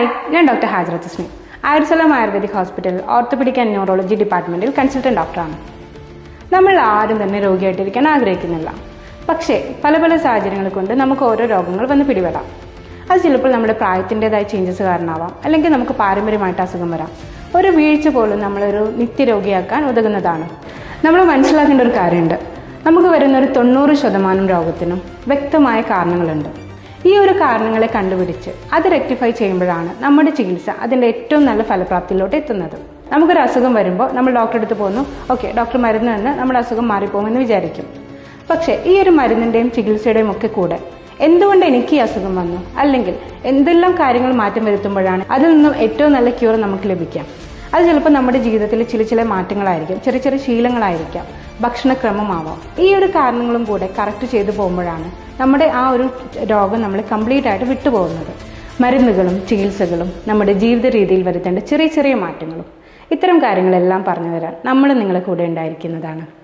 Hi ഞാൻ doctor Hajarath Hasmi Ayursalam ayurvedic hospital orthopedic and neurology ഡിപ്പാർട്ട്മെന്റിൽ consultant ഡോക്ടറാണ് നമ്മൾ ആരും തന്നെ രോഗിയായിട്ടിരിക്കാൻ ആഗ്രഹിക്കുന്നില്ല. പക്ഷേ പല പല സാഹചര്യങ്ങൾ കൊണ്ട് നമുക്ക് ഓരോ രോഗങ്ങൾ വന്ന് പിടിപെടാം. അത് ചിലപ്പോൾ നമ്മുടെ പ്രായത്തിന്റെതായ ചേഞ്ചസ് കാരണമാവാം. അല്ലെങ്കിൽ നമുക്ക് പാരമ്പര്യമായിട്ട് അസുഖം വരാം. ഒരു വീഴ്ച പോലും നമ്മളൊരു നിത്യരോഗിയാക്കാൻ ഉതകുന്നതാണ്. നമ്മൾ മനസ്സിലാക്കേണ്ട ഒരു കാര്യമുണ്ട്. നമുക്ക് വരുന്ന ഒരു തൊണ്ണൂറ് ശതമാനം രോഗത്തിനും വ്യക്തമായ കാരണങ്ങളുണ്ട്. ഈ ഒരു കാരണങ്ങളെ കണ്ടുപിടിച്ച് അത് റെക്ടിഫൈ ചെയ്യുമ്പോഴാണ് നമ്മുടെ ചികിത്സ അതിന്റെ ഏറ്റവും നല്ല ഫലപ്രാപ്തിയിലോട്ട് എത്തുന്നത്. നമുക്കൊരു അസുഖം വരുമ്പോൾ നമ്മൾ ഡോക്ടറെ അടുത്ത് പോകുന്നു. ഓക്കെ ഡോക്ടർ മരുന്ന് തന്ന് നമ്മുടെ അസുഖം മാറിപ്പോകുമെന്ന് വിചാരിക്കും. പക്ഷേ ഈ ഒരു മരുന്നിന്റെയും ചികിത്സയുടെയും ഒക്കെ കൂടെ എന്തുകൊണ്ട് എനിക്ക് ഈ അസുഖം വന്നു? അല്ലെങ്കിൽ എന്തെല്ലാം കാര്യങ്ങൾ മാറ്റം വരുത്തുമ്പോഴാണ് അതിൽ നിന്നും ഏറ്റവും നല്ല ക്യൂർ നമുക്ക് ലഭിക്കാം അത് ചിലപ്പോൾ നമ്മുടെ ജീവിതത്തിൽ ചില ചില മാറ്റങ്ങളായിരിക്കും ചെറിയ ചെറിയ ശീലങ്ങളായിരിക്കാം. ഭക്ഷണക്രമമാവാം. ഈ ഒരു കാരണങ്ങളും കൂടെ കറക്റ്റ് ചെയ്തു പോകുമ്പോഴാണ് നമ്മുടെ ആ ഒരു രോഗം നമ്മൾ കംപ്ലീറ്റ് ആയിട്ട് വിട്ടുപോകുന്നത്. മരുന്നുകളും ചികിത്സകളും നമ്മുടെ ജീവിത രീതിയിൽ വരുത്തേണ്ട ചെറിയ ചെറിയ മാറ്റങ്ങളും. ഇത്തരം കാര്യങ്ങളെല്ലാം പറഞ്ഞു തരാൻ നമ്മൾ നിങ്ങളെ കൂടെ ഉണ്ടായിരിക്കുന്നതാണ്.